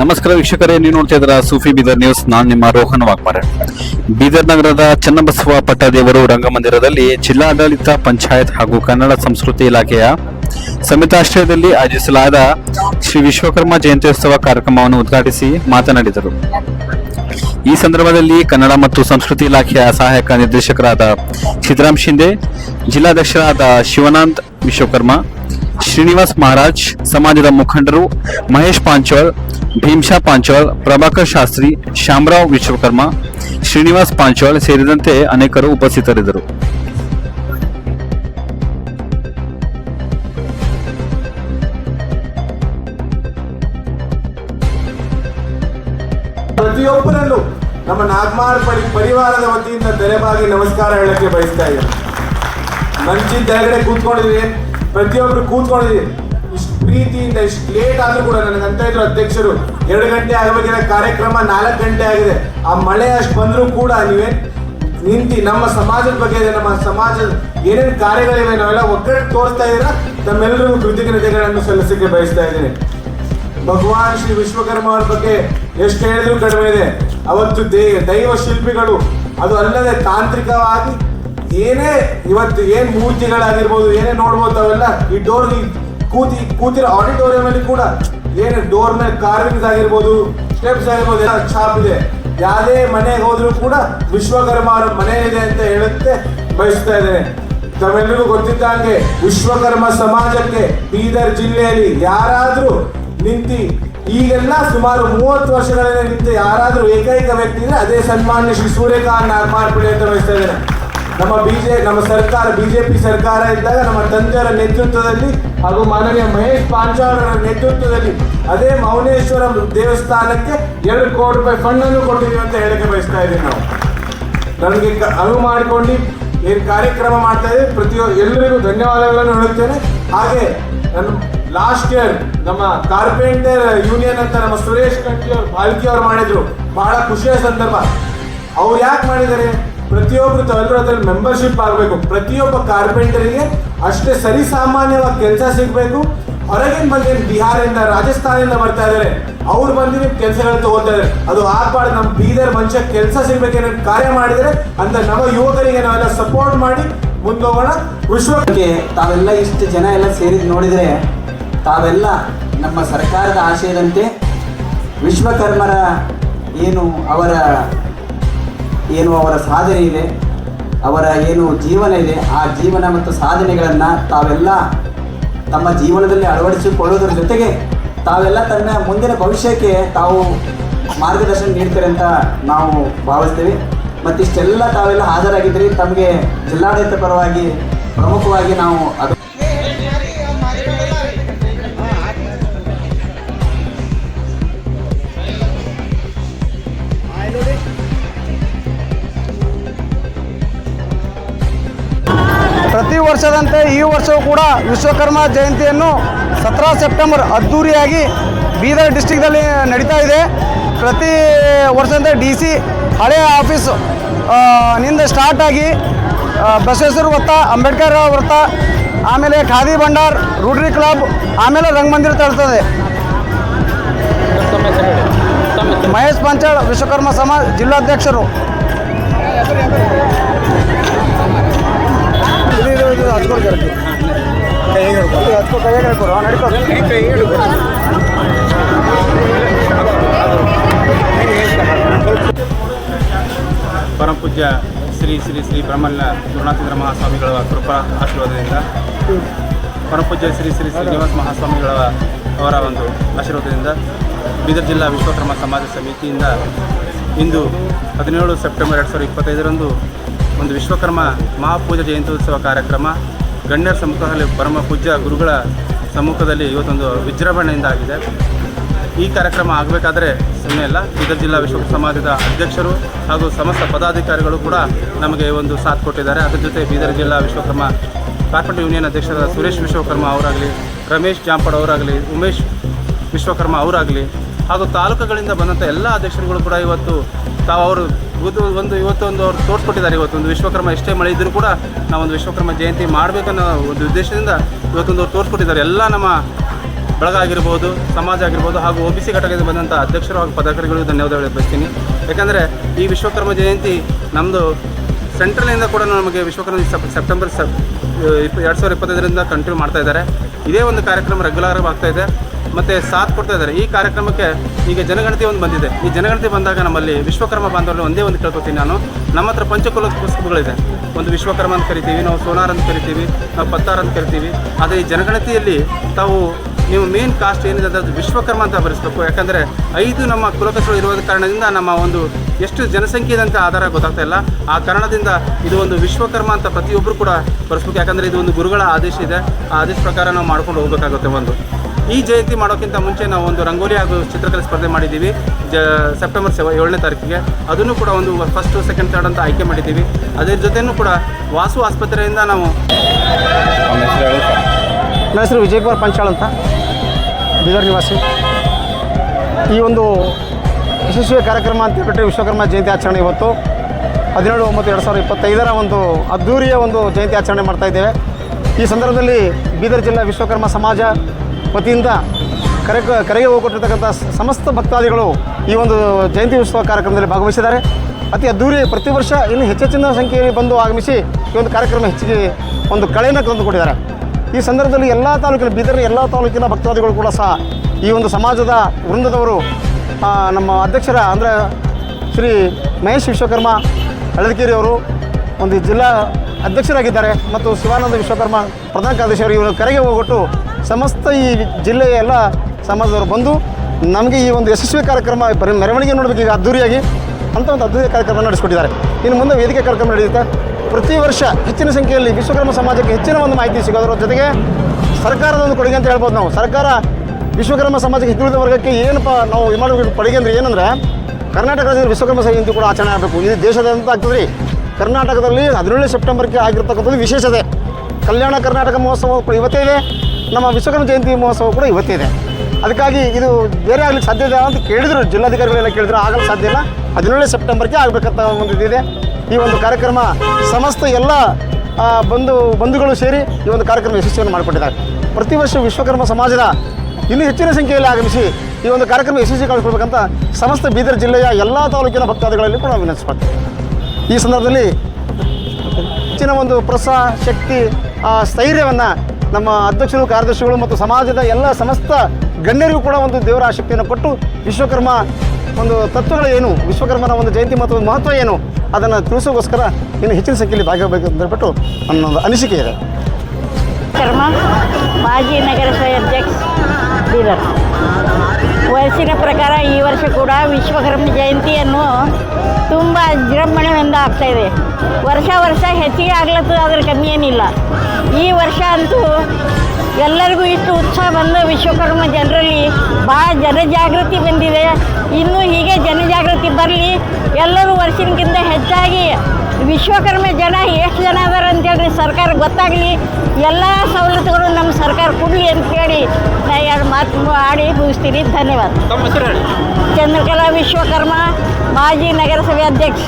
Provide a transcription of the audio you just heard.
ನಮಸ್ಕಾರ ವೀಕ್ಷಕರೇ, ನೀವು ನೋಡ್ತಾ ಇದ್ದೀರಾ ಸೂಫಿ ಬೀದರ್ ನ್ಯೂಸ್. ನಾನು ನಿಮ್ಮ ರೋಹನ್ ವಾಗ್ಮಾರೆ. ಬೀದರ್ ನಗರದ ಚನ್ನಬಸವ ಪಟ್ಟದೇವರು ರಂಗಮಂದಿರದಲ್ಲಿ ಜಿಲ್ಲಾಡಳಿತ ಪಂಚಾಯತ್ ಹಾಗೂ ಕನ್ನಡ ಸಂಸ್ಕೃತಿ ಇಲಾಖೆಯ ಸಮಿತಾಶ್ರಯದಲ್ಲಿ ಆಯೋಜಿಸಲಾದ ಶ್ರೀ ವಿಶ್ವಕರ್ಮ ಜಯಂತ್ಯೋತ್ಸವ ಕಾರ್ಯಕ್ರಮವನ್ನು ಉದ್ಘಾಟಿಸಿ ಮಾತನಾಡಿದರು. ಈ ಸಂದರ್ಭದಲ್ಲಿ ಕನ್ನಡ ಮತ್ತು ಸಂಸ್ಕೃತಿ ಇಲಾಖೆಯ ಸಹಾಯಕ ನಿರ್ದೇಶಕರಾದ ಸಿದ್ದರಾಮ್ ಶಿಂದೆ ಜಿಲ್ಲಾಧ್ಯಕ್ಷರಾದ ಶಿವನಾಂತ್ ವಿಶ್ವಕರ್ಮ, ಶ್ರೀನಿವಾಸ್ ಮಹಾರಾಜ್, ಸಮಾಜದ ಮುಖಂಡರು ಮಹೇಶ್ ಪಾಂಚೋಳ್ ಭೀಮ್ಶಾ ಪಾಂಚೋಳ್ ಪ್ರಭಾಕರ್ ಶಾಸ್ತ್ರಿ, ಶ್ಯಾಮರಾವ್ ವಿಶ್ವಕರ್ಮ, ಶ್ರೀನಿವಾಸ್ ಪಾಂಚೋಳ್ ಸೇರಿದಂತೆ ಅನೇಕರು ಉಪಸ್ಥಿತರಿದ್ದರು. ಪ್ರತಿಯೊಬ್ಬರಲ್ಲೂ ನಮ್ಮ ನಾಗಮಾರ್ ಪರಿ ಪರಿವಾರದ ವತಿಯಿಂದ ತೆರೆಬಾಗಿ ನಮಸ್ಕಾರ ಹೇಳಕ್ಕೆ ಬಯಸ್ತಾ ಇದ್ದೀನಿ. ಮಂಚಿನ ತೆರೆಗಡೆ ಕೂತ್ಕೊಂಡಿದ್ವಿ ಪ್ರತಿಯೊಬ್ರು ಕೂತ್ಕೊಂಡಿದ್ವಿ ಪ್ರೀತಿಯಿಂದ ಇಷ್ಟು ಲೇಟ್ ಆದ್ರೂ ಕೂಡ ನನಗೆ ಅಂತ ಇದ್ರು ಅಧ್ಯಕ್ಷರು, ಎರಡು ಗಂಟೆ ಆಗಬೇಕಿರೋ ಕಾರ್ಯಕ್ರಮ ನಾಲ್ಕು ಗಂಟೆ ಆಗಿದೆ. ಆ ಮಳೆ ಅಷ್ಟು ಬಂದರೂ ಕೂಡ ನೀವೇ ನಿಂತಿ ನಮ್ಮ ಸಮಾಜದ ಬಗ್ಗೆ ನಮ್ಮ ಸಮಾಜದ ಏನೇನು ಕಾರ್ಯಗಳಿವೆ ನಾವೆಲ್ಲ ಒಗ್ಗಟ್ಟು ತೋರಿಸ್ತಾ ಇದ್ದೀರಾ? ತಮ್ಮೆಲ್ಲರಿಗೂ ಕೃತಜ್ಞತೆಗಳನ್ನು ಸಲ್ಲಿಸಕ್ಕೆ ಬಯಸ್ತಾ ಇದ್ದೀನಿ. ಭಗವಾನ್ ಶ್ರೀ ವಿಶ್ವಕರ್ಮ ಅವ್ರ ಬಗ್ಗೆ ಎಷ್ಟು ಹೇಳಿದ್ರು ಕಡಿಮೆ ಇದೆ. ಅವತ್ತು ದೇ, ದೈವ ಶಿಲ್ಪಿಗಳು, ಅದು ಅಲ್ಲದೆ ತಾಂತ್ರಿಕವಾಗಿ ಏನೇ ಇವತ್ತು ಏನ್ ಮೂರ್ತಿಗಳಾಗಿರ್ಬೋದು, ಏನೇ ನೋಡ್ಬೋದು ಅವೆಲ್ಲ ಈ ಡೋರ್ ಕೂತಿ ಕೂತಿರೋ ಆಡಿಟೋರಿಯಂ ಅಲ್ಲಿ ಕೂಡ ಏನು ಡೋರ್ ಮೇಲೆ ಕಾರ್ವಿಂಗ್ಸ್ ಆಗಿರ್ಬೋದು ಸ್ಟೆಪ್ಸ್ ಆಗಿರ್ಬೋದು, ಎಲ್ಲ ಛಾಪ್ ಇದೆ. ಯಾವುದೇ ಮನೆಗೆ ಹೋದ್ರು ಕೂಡ ವಿಶ್ವಕರ್ಮ ಮನೆ ಇದೆ ಅಂತ ಹೇಳುತ್ತೆ, ಬಯಸ್ತಾ ಇದ್ದೇನೆ. ತಮ್ಮೆಲ್ಲರಿಗೂ ಗೊತ್ತಿದ್ದ ಹಾಗೆ ವಿಶ್ವಕರ್ಮ ಸಮಾಜಕ್ಕೆ ಬೀದರ್ ಜಿಲ್ಲೆಯಲ್ಲಿ ಯಾರಾದರೂ ನಿಂತಿ ಈಗೆಲ್ಲ ಸುಮಾರು ಮೂವತ್ತು ವರ್ಷಗಳಲ್ಲಿ ನಿಂತು ಯಾರಾದರೂ ಏಕೈಕ ವ್ಯಕ್ತಿ ಇದ್ರೆ ಅದೇ ಸನ್ಮಾನ್ಯ ಶ್ರೀ ಸೂರ್ಯಕಾಂತ್ ನಾಗಮಾರ್ಪಡೆ ಅಂತ ಬಯಸ್ತಾ ಇದ್ದೇನೆ. ನಮ್ಮ ಬಿಜೆ ನಮ್ಮ ಸರ್ಕಾರ ಬಿಜೆಪಿ ಸರ್ಕಾರ ಇದ್ದಾಗ ನಮ್ಮ ತಂದೆಯರ ನೇತೃತ್ವದಲ್ಲಿ ಹಾಗೂ ಮಾನವೀಯ ಮಹೇಶ್ ಪಾಂಚಾಳ್ ನೇತೃತ್ವದಲ್ಲಿ ಅದೇ ಮೌನೇಶ್ವರ ದೇವಸ್ಥಾನಕ್ಕೆ ಎರಡು ಕೋಟಿ ರೂಪಾಯಿ ಫಂಡ್ ಅನ್ನು ಕೊಟ್ಟಿದ್ದೀವಿ ಅಂತ ಹೇಳಕ್ಕೆ ಬಯಸ್ತಾ ಇದ್ದೀವಿ ನಾವು. ನನಗೆ ಅನುವು ಮಾಡಿಕೊಂಡು ಏನು ಕಾರ್ಯಕ್ರಮ ಮಾಡ್ತಾ ಇದ್ದೀವಿ. ಪ್ರತಿಯೊ ಎಲ್ಲರಿಗೂ ಧನ್ಯವಾದಗಳನ್ನು ಹೇಳುತ್ತೇನೆ. ಹಾಗೆ ನನ್ನ ಲಾಸ್ಟ್ ಇಯರ್ ನಮ್ಮ ಕಾರ್ಪೆಂಟರ್ ಯೂನಿಯನ್ ಅಂತ ನಮ್ಮ ಸುರೇಶ್ ಕಟ್ಟಿ ಅವರು ಬಾಲ್ಕಿ ಅವರು ಮಾಡಿದ್ರು. ಬಹಳ ಖುಷಿಯ ಸಂದರ್ಭ. ಅವ್ರು ಯಾಕೆ ಮಾಡಿದ್ದಾರೆ? ಪ್ರತಿಯೊಬ್ಬರು ತಾವೆಲ್ಲರೂ ಅದ್ರಲ್ಲಿ ಮೆಂಬರ್ಶಿಪ್ ಆಗಬೇಕು. ಪ್ರತಿಯೊಬ್ಬ ಕಾರ್ಪೆಂಟರಿಗೆ ಅಷ್ಟೇ ಸರಿ ಸಾಮಾನ್ಯವಾಗಿ ಕೆಲಸ ಸಿಗಬೇಕು. ಹೊರಗಿನ ಬಂದು ಬಿಹಾರದಿಂದ ರಾಜಸ್ಥಾನದಿಂದ ಬರ್ತಾ ಇದ್ದಾರೆ ಅವ್ರು ಬಂದು ನಿಮ್ ಕೆಲಸಗಳು ತಗೋತಾ ಇದ್ದಾರೆ ಅದು ಆಗ್ಬಾರ್ದು. ನಮ್ಮ ಬೀದರ್ ಮನುಷ್ಯ ಕೆಲಸ ಸಿಗ್ಬೇಕೇನೋ ಕಾರ್ಯ ಮಾಡಿದರೆ ಅಂತ ನವ ಯುವಕರಿಗೆ ನಾವೆಲ್ಲ ಸಪೋರ್ಟ್ ಮಾಡಿ ಮುಂದೋಗೋಣ. ವಿಶ್ವಕ್ಕೆ ತಾವೆಲ್ಲ ಇಷ್ಟು ಜನ ಎಲ್ಲ ಸೇರಿ ನೋಡಿದರೆ ತಾವೆಲ್ಲ ನಮ್ಮ ಸರ್ಕಾರದ ಆಶಯದಂತೆ ವಿಶ್ವಕರ್ಮರ ಏನು ಅವರ ಏನು ಅವರ ಸಾಧನೆ ಇದೆ, ಅವರ ಏನು ಜೀವನ ಇದೆ, ಆ ಜೀವನ ಮತ್ತು ಸಾಧನೆಗಳನ್ನು ತಾವೆಲ್ಲ ತಮ್ಮ ಜೀವನದಲ್ಲಿ ಅಳವಡಿಸಿಕೊಳ್ಳುವುದರ ಜೊತೆಗೆ ತಾವೆಲ್ಲ ತನ್ನ ಮುಂದಿನ ಭವಿಷ್ಯಕ್ಕೆ ತಾವು ಮಾರ್ಗದರ್ಶನ ನೀಡ್ತಾರೆ ಅಂತ ನಾವು ಭಾವಿಸ್ತೇವೆ. ಮತ್ತು ಇಷ್ಟೆಲ್ಲ ತಾವೆಲ್ಲ ಹಾಜರಾಗಿದ್ದರೆ ತಮಗೆ ಜಿಲ್ಲಾಡಳಿತ ಪರವಾಗಿ ಪ್ರಮುಖವಾಗಿ ನಾವು ಪ್ರತಿ ವರ್ಷದಂತೆ ಈ ವರ್ಷವೂ ಕೂಡ ವಿಶ್ವಕರ್ಮ ಜಯಂತಿಯನ್ನು ಸತ್ರ ಸೆಪ್ಟೆಂಬರ್ ಅದ್ಧೂರಿಯಾಗಿ ಬೀದರ್ ಡಿಸ್ಟಿಕ್ದಲ್ಲಿ ನಡೀತಾ ಇದೆ. ಪ್ರತಿ ವರ್ಷದಂತೆ ಡಿ ಸಿ ಹಳೆಯ ಆಫೀಸ್ನಿಂದ ಸ್ಟಾರ್ಟ್ ಆಗಿ ಬಸವೇಶ್ವರ ವೃತ್ತ, ಅಂಬೇಡ್ಕರ್ ವೃತ್ತ, ಆಮೇಲೆ ಖಾದಿ ಭಂಡಾರ್ ರೂಡ್ರಿ ಕ್ಲಬ್, ಆಮೇಲೆ ರಂಗಮಂದಿರ ತಳ್ತದೆ ಮಹೇಶ್ ಪಂಚಾಳ್, ವಿಶ್ವಕರ್ಮ ಸಮಾಜ ಜಿಲ್ಲಾಧ್ಯಕ್ಷರು. ಇದು ಇದು ಇದು ಹಚ್ಕೊ ಕೈಯಾಗ ಹಿಡ್ಕೊರು ನಡ್ಕೊ ಪರಮ ಪೂಜ್ಯ ಶ್ರೀ ಶ್ರೀ ಶ್ರೀ ಬ್ರಹ್ಮಣ್ಯ ಗುರುನಾಥೇಂದ್ರ ಮಹಾಸ್ವಾಮಿಗಳ ಕೃಪಾ ಆಶೀರ್ವಾದದಿಂದ, ಪರಮಪೂಜ್ಯ ಶ್ರೀ ಶ್ರೀ ಶ್ರೀನಿವಾಸ ಮಹಾಸ್ವಾಮಿಗಳ ಅವರ ಒಂದು ಆಶೀರ್ವಾದದಿಂದ ಬೀದರ್ ಜಿಲ್ಲಾ ವಿಶ್ವಕರ್ಮ ಸಮಾಜ ಸಮಿತಿಯಿಂದ ಇಂದು ಹದಿನೇಳು ಸೆಪ್ಟೆಂಬರ್ ಎರಡು ಸಾವಿರದ ಇಪ್ಪತ್ತೈದರಂದು ಒಂದು ವಿಶ್ವಕರ್ಮ ಮಹಾಪೂಜಾ ಜಯಂತ್ಯೋತ್ಸವ ಕಾರ್ಯಕ್ರಮ, ಗಣ್ಯರ ಸಮ್ಮುಖದಲ್ಲಿ ಪರಮ ಪೂಜ್ಯ ಗುರುಗಳ ಸಮ್ಮುಖದಲ್ಲಿ ಇವತ್ತೊಂದು ವಿಜೃಂಭಣೆಯಿಂದ ಆಗಿದೆ. ಈ ಕಾರ್ಯಕ್ರಮ ಆಗಬೇಕಾದ್ರೆ ಸುಮ್ಮನೆ ಅಲ್ಲ ಬೀದರ್ ಜಿಲ್ಲಾ ವಿಶ್ವ ಸಮಾಜದ ಅಧ್ಯಕ್ಷರು ಹಾಗೂ ಸಮಸ್ತ ಪದಾಧಿಕಾರಿಗಳು ಕೂಡ ನಮಗೆ ಒಂದು ಸಾಥ್ ಕೊಟ್ಟಿದ್ದಾರೆ. ಅದರ ಜೊತೆ ಬೀದರ್ ಜಿಲ್ಲಾ ವಿಶ್ವಕರ್ಮ ಕಾರ್ಪೆಂಟ್ ಯೂನಿಯನ್ ಅಧ್ಯಕ್ಷರಾದ ಸುರೇಶ್ ವಿಶ್ವಕರ್ಮ ಅವರಾಗಲಿ, ರಮೇಶ್ ಜಾಂಪಡ್ ಅವರಾಗಲಿ, ಉಮೇಶ್ ವಿಶ್ವಕರ್ಮ ಅವರಾಗಲಿ ಹಾಗೂ ತಾಲೂಕುಗಳಿಂದ ಬಂದಂಥ ಎಲ್ಲ ಅಧ್ಯಕ್ಷರುಗಳು ಕೂಡ ಇವತ್ತು ತಾವು ಅವರು ಒಂದು ಒಂದು ಇವತ್ತೊಂದು ಅವ್ರು ತೋರಿಸ್ಕೊಟ್ಟಿದ್ದಾರೆ. ಇವತ್ತೊಂದು ವಿಶ್ವಕರ್ಮ ಎಷ್ಟೇ ಮಳೆ ಇದ್ದರೂ ಕೂಡ ನಾವೊಂದು ವಿಶ್ವಕರ್ಮ ಜಯಂತಿ ಮಾಡಬೇಕನ್ನೋ ಒಂದು ಉದ್ದೇಶದಿಂದ ಇವತ್ತೊಂದು ಅವ್ರು ತೋರಿಸ್ಕೊಟ್ಟಿದ್ದಾರೆ. ಎಲ್ಲ ನಮ್ಮ ಬಳಗ ಆಗಿರ್ಬೋದು, ಸಮಾಜ ಆಗಿರ್ಬೋದು ಹಾಗೂ ಒ ಬಿ ಸಿ ಘಟಕದಿಂದ ಬಂದಂಥ ಅಧ್ಯಕ್ಷರು ಹಾಗೂ ಪದಾಧಿಕಾರಿಗಳಿಗೂ ಧನ್ಯವಾದಗಳು ಬಯಸ್ತೀನಿ ಯಾಕಂದರೆ ಈ ವಿಶ್ವಕರ್ಮ ಜಯಂತಿ ನಮ್ಮದು ಸೆಂಟ್ರಲಿಂದ ಕೂಡ ನಮಗೆ ವಿಶ್ವಕರ್ಮ ಸೆಪ್- ಸೆಪ್ಟೆಂಬರ್ ಸೆಪ್ ಎರಡು ಸಾವಿರದ ಇಪ್ಪತ್ತೈದರಿಂದ ಕಂಟಿನ್ಯೂ ಮಾಡ್ತಾ ಇದ್ದಾರೆ. ಇದೇ ಒಂದು ಕಾರ್ಯಕ್ರಮ ರೆಗ್ಯುಲರ್ ಆಗ್ತಾ ಇದೆ. ಮತ್ತು ಸಾಥ್ ಕೊಡ್ತಾ ಇದ್ದಾರೆ. ಈ ಕಾರ್ಯಕ್ರಮಕ್ಕೆ ಈಗ ಜನಗಣತಿ ಒಂದು ಬಂದಿದೆ. ಈ ಜನಗಣತಿ ಬಂದಾಗ ನಮ್ಮಲ್ಲಿ ವಿಶ್ವಕರ್ಮ ಬಾಂಧವರು ಒಂದೇ ಒಂದು ಕೇಳ್ಕೊತೀನಿ ನಾನು. ನಮ್ಮ ಹತ್ರ ಪಂಚಕುಲ ಪುಸ್ತಕಗಳಿದೆ ಒಂದು ವಿಶ್ವಕರ್ಮ ಅಂತ ಕರಿತೀವಿ, ನಾವು ಸೋನಾರ್ ಅಂತ ಕರಿತೀವಿ, ನಾವು ಪತ್ತಾರ್ ಅಂತ ಕರಿತೀವಿ. ಆದರೆ ಈ ಜನಗಣತಿಯಲ್ಲಿ ತಾವು ನೀವು ಮೇನ್ ಕಾಸ್ಟ್ ಏನಿದೆ ಅದು ವಿಶ್ವಕರ್ಮ ಅಂತ ಬರೆಸಬೇಕು. ಯಾಕಂದರೆ ಐದು ನಮ್ಮ ಕುಲಕಸರು ಇರುವ ಕಾರಣದಿಂದ ನಮ್ಮ ಒಂದು ಎಷ್ಟು ಜನಸಂಖ್ಯೆ ಅಂತ ಆಧಾರ ಗೊತ್ತಾಗ್ತಾ ಇಲ್ಲ. ಆ ಕಾರಣದಿಂದ ಇದು ಒಂದು ವಿಶ್ವಕರ್ಮ ಅಂತ ಪ್ರತಿಯೊಬ್ಬರು ಕೂಡ ಬರೆಸ್ಬೇಕು. ಯಾಕಂದರೆ ಇದು ಒಂದು ಗುರುಗಳ ಆದೇಶ ಇದೆ. ಆ ಆದೇಶ ಪ್ರಕಾರ ನಾವು ಮಾಡ್ಕೊಂಡು ಹೋಗಬೇಕಾಗುತ್ತೆ ಒಂದು. ಈ ಜಯಂತಿ ಮಾಡೋಕ್ಕಿಂತ ಮುಂಚೆ ನಾವು ಒಂದು ರಂಗೋಲಿ ಹಾಗೂ ಚಿತ್ರಕಲೆ ಸ್ಪರ್ಧೆ ಮಾಡಿದ್ದೀವಿ. ಜ ಸೆಪ್ಟೆಂಬರ್ ಸೆವ ಏಳನೇ ತಾರೀಕಿಗೆ. ಅದನ್ನು ಕೂಡ ಒಂದು ಫಸ್ಟು ಸೆಕೆಂಡ್ ಥರ್ಡ್ ಅಂತ ಆಯ್ಕೆ ಮಾಡಿದ್ದೀವಿ. ಅದ್ರ ಜೊತೆಯೂ ಕೂಡ ವಾಸು ಆಸ್ಪತ್ರೆಯಿಂದ ನಾವು. ನನ್ನ ಹೆಸರು ವಿಜಯಕುಮಾರ್ ಪಂಚಾಳ್ ಅಂತ. ಬೀದರ್ ನಿವಾಸಿ. ಈ ಒಂದು ಯಶಸ್ವಿ ಕಾರ್ಯಕ್ರಮ ಅಂತ ಹೇಳ್ಬಿಟ್ಟು ವಿಶ್ವಕರ್ಮ ಜಯಂತಿ ಆಚರಣೆ ಇವತ್ತು. ಹದಿನೇಳು ಒಂಬತ್ತು ಎರಡು ಸಾವಿರದ ಇಪ್ಪತ್ತೈದರ ಒಂದು ಅದ್ಧೂರಿಯ ಒಂದು ಜಯಂತಿ ಆಚರಣೆ ಮಾಡ್ತಾ ಇದ್ದೇವೆ. ಈ ಸಂದರ್ಭದಲ್ಲಿ ಬೀದರ್ ಜಿಲ್ಲಾ ವಿಶ್ವಕರ್ಮ ಸಮಾಜ ವತಿಯಿಂದ ಕರೆ ಕರೆಗೆ ಹೋಗಿಕೊಟ್ಟಿರ್ತಕ್ಕಂಥ ಸಮಸ್ತ ಭಕ್ತಾದಿಗಳು ಈ ಒಂದು ಜಯಂತಿ ಉತ್ಸವ ಕಾರ್ಯಕ್ರಮದಲ್ಲಿ ಭಾಗವಹಿಸಿದ್ದಾರೆ. ಅತಿ ಅದ್ದೂರಿ ಪ್ರತಿ ವರ್ಷ ಇನ್ನು ಹೆಚ್ಚೆಚ್ಚಿನ ಸಂಖ್ಯೆಯಲ್ಲಿ ಬಂದು ಆಗಮಿಸಿ ಈ ಒಂದು ಕಾರ್ಯಕ್ರಮ ಹೆಚ್ಚಿಗೆ ಒಂದು ಕಳೆಯನ್ನು ತಂದುಕೊಟ್ಟಿದ್ದಾರೆ. ಈ ಸಂದರ್ಭದಲ್ಲಿ ಎಲ್ಲ ತಾಲೂಕಿನ, ಬೀದರ್ನ ಎಲ್ಲ ತಾಲೂಕಿನ ಭಕ್ತಾದಿಗಳು ಕೂಡ ಸಹ ಈ ಒಂದು ಸಮಾಜದ ವೃಂದದವರು ನಮ್ಮ ಅಧ್ಯಕ್ಷರ ಅಂದರೆ ಶ್ರೀ ಮಹೇಶ್ ವಿಶ್ವಕರ್ಮ ಅವರು ಒಂದು ಜಿಲ್ಲಾ ಅಧ್ಯಕ್ಷರಾಗಿದ್ದಾರೆ ಮತ್ತು ಶಿವಾನಂದ ವಿಶ್ವಕರ್ಮ ಪ್ರಧಾನ ಕಾರ್ಯದರ್ಶಿಯವರು ಇವರು ಕರೆಗೆ ಹೋಗೊಟ್ಟು ಸಮಸ್ತ ಈ ಜಿಲ್ಲೆಯ ಎಲ್ಲ ಸಮಾಜದವರು ಬಂದು ನಮಗೆ ಈ ಒಂದು ಯಶಸ್ವಿ ಕಾರ್ಯಕ್ರಮ ಮೆರವಣಿಗೆ ನೋಡಬೇಕು. ಈಗ ಅದ್ದೂರಿಯಾಗಿ ಅಂತ ಒಂದು ಅದ್ದೂರಿಯ ಕಾರ್ಯಕ್ರಮ ನಡೆಸಿಕೊಟ್ಟಿದ್ದಾರೆ. ಇನ್ನು ಮುಂದೆ ವೇದಿಕೆ ಕಾರ್ಯಕ್ರಮ ನಡೆಯುತ್ತೆ. ಪ್ರತಿ ವರ್ಷ ಹೆಚ್ಚಿನ ಸಂಖ್ಯೆಯಲ್ಲಿ ವಿಶ್ವಕರ್ಮ ಸಮಾಜಕ್ಕೆ ಹೆಚ್ಚಿನ ಒಂದು ಮಾಹಿತಿ ಸಿಗೋದ್ರ ಜೊತೆಗೆ ಸರ್ಕಾರದ ಒಂದು ಕೊಡುಗೆ ಅಂತ ಹೇಳ್ಬೋದು ನಾವು. ಸರ್ಕಾರ ವಿಶ್ವಕರ್ಮ ಸಮಾಜಕ್ಕೆ ಹಿಂದುಳಿದ ವರ್ಗಕ್ಕೆ ಏನಪ್ಪ ನಾವು ವಿಮಾನ ಕೊಡುಗೆ ಅಂದರೆ ಏನಂದರೆ, ಕರ್ನಾಟಕ ರಾಜ್ಯದಲ್ಲಿ ವಿಶ್ವಕರ್ಮ ಜಯಂತಿ ಕೂಡ ಆಚರಣೆ ಆಗಬೇಕು. ಇದು ದೇಶದಂತ ಆಗ್ತದೆ ಕರ್ನಾಟಕದಲ್ಲಿ ಹದಿನೇಳು ಸೆಪ್ಟೆಂಬರ್ಗೆ ಆಗಿರ್ತಕ್ಕಂಥದ್ದು ವಿಶೇಷತೆ. ಕಲ್ಯಾಣ ಕರ್ನಾಟಕ ಮಹೋತ್ಸವ ಇವತ್ತೇ ಇದೆ. ನಮ್ಮ ವಿಶ್ವಕರ್ಮ ಜಯಂತಿ ಮಹೋತ್ಸವ ಕೂಡ ಇವತ್ತಿದೆ. ಅದಕ್ಕಾಗಿ ಇದು ಬೇರೆ ಆಗ್ಲಿಕ್ಕೆ ಸಾಧ್ಯ ಇಲ್ಲ ಅಂತ ಕೇಳಿದ್ರು. ಜಿಲ್ಲಾಧಿಕಾರಿಗಳೆಲ್ಲ ಕೇಳಿದ್ರು, ಆಗಲು ಸಾಧ್ಯ ಇಲ್ಲ. ಹದಿನೇಳನೇ ಸೆಪ್ಟೆಂಬರ್ಗೆ ಆಗಬೇಕಂತ ಒಂದು ಇದಿದೆ. ಈ ಒಂದು ಕಾರ್ಯಕ್ರಮ ಸಮಸ್ತ ಎಲ್ಲ ಬಂಧು, ಬಂಧುಗಳು ಸೇರಿ ಈ ಒಂದು ಕಾರ್ಯಕ್ರಮ ಯಶಸ್ವಿಯನ್ನು ಮಾಡಿಕೊಟ್ಟಿದ್ದಾರೆ. ಪ್ರತಿ ವರ್ಷ ವಿಶ್ವಕರ್ಮ ಸಮಾಜದ ಇನ್ನೂ ಹೆಚ್ಚಿನ ಸಂಖ್ಯೆಯಲ್ಲಿ ಆಗಮಿಸಿ ಈ ಒಂದು ಕಾರ್ಯಕ್ರಮ ಯಶಸ್ವಿ ಕಾಣಿಸ್ಕೊಳ್ಬೇಕಂತ ಸಮಸ್ತ ಬೀದರ್ ಜಿಲ್ಲೆಯ ಎಲ್ಲ ತಾಲೂಕಿನ ಭಕ್ತಾದಿಗಳಲ್ಲಿ ಕೂಡ ವಿನಂತಿಸ್ಕೊಳ್ತೇವೆ. ಈ ಸಂದರ್ಭದಲ್ಲಿ ಹೆಚ್ಚಿನ ಒಂದು ಪ್ರೋತ್ಸಾಹ ಶಕ್ತಿ ಸ್ಥೈರ್ಯವನ್ನು ನಮ್ಮ ಅಧ್ಯಕ್ಷರು, ಕಾರ್ಯದರ್ಶಿಗಳು ಮತ್ತು ಸಮಾಜದ ಎಲ್ಲ ಸಮಸ್ತ ಗಣ್ಯರಿಗೂ ಕೂಡ ಒಂದು ದೇವರ ಶಕ್ತಿಯನ್ನು ಕೊಟ್ಟು ವಿಶ್ವಕರ್ಮ ಒಂದು ತತ್ವಗಳು ಏನು, ವಿಶ್ವಕರ್ಮನ ಒಂದು ಜಯಂತಿ ಮತ್ತು ಮಹತ್ವ ಏನು ಅದನ್ನು ತಿಳಿಸೋಗೋಸ್ಕರ ಇನ್ನು ಹೆಚ್ಚಿನ ಸಂಖ್ಯೆಯಲ್ಲಿ ಭಾಗವಹಿಸಬೇಕು ಅಂತ ಹೇಳ್ಬಿಟ್ಟು ನನ್ನ ಒಂದು ಅನಿಸಿಕೆ ಇದೆ. ಕರ್ಮ ಮಾಜಿ ನಗರಸಭೆ ಅಧ್ಯಕ್ಷ, ಬೀದರ್. ವಯಸ್ಸಿನ ಪ್ರಕಾರ ಈ ವರ್ಷ ಕೂಡ ವಿಶ್ವಕರ್ಮ ಜಯಂತಿಯನ್ನು ತುಂಬ ವಿಜೃಂಭಣೆಯಿಂದ ಆಗ್ತಾಯಿದೆ ವರ್ಷ ವರ್ಷ ಹೆಚ್ಚಿಗೆ ಆಗ್ಲತ್ತದ ಆದರೆ ಕಮ್ಮಿ ಏನಿಲ್ಲ. ಈ ವರ್ಷ ಅಂತೂ ಎಲ್ಲರಿಗೂ ಇಷ್ಟು ಉತ್ಸಾಹ ಬಂದು ವಿಶ್ವಕರ್ಮ ಜನರಲ್ಲಿ ಭಾಳ ಜನಜಾಗೃತಿ ಬಂದಿದೆ. ಇನ್ನೂ ಹೀಗೆ ಜನಜಾಗೃತಿ ಬರಲಿ ಎಲ್ಲರೂ ವರ್ಷಕ್ಕಿಂತ ಹೆಚ್ಚಾಗಿ ವಿಶ್ವಕರ್ಮ ಜನ ಎಷ್ಟು ಜನ ಅದಾರ ಅಂತೇಳಿ ಸರ್ಕಾರ ಗೊತ್ತಾಗಲಿ ಎಲ್ಲ ಸವಲತ್ತುಗಳು ನಮ್ಮ ಸರ್ಕಾರ ಕೊಡಲಿ ಅಂತೇಳಿ ನಾ ಎರಡು ಮಾತು ಆಡಿ ಮುಗಿಸ್ತೀನಿ. ಧನ್ಯವಾದ. ಚಂದ್ರಕಲಾ ವಿಶ್ವಕರ್ಮ ಮಾಜಿ ನಗರಸಭೆ ಅಧ್ಯಕ್ಷ.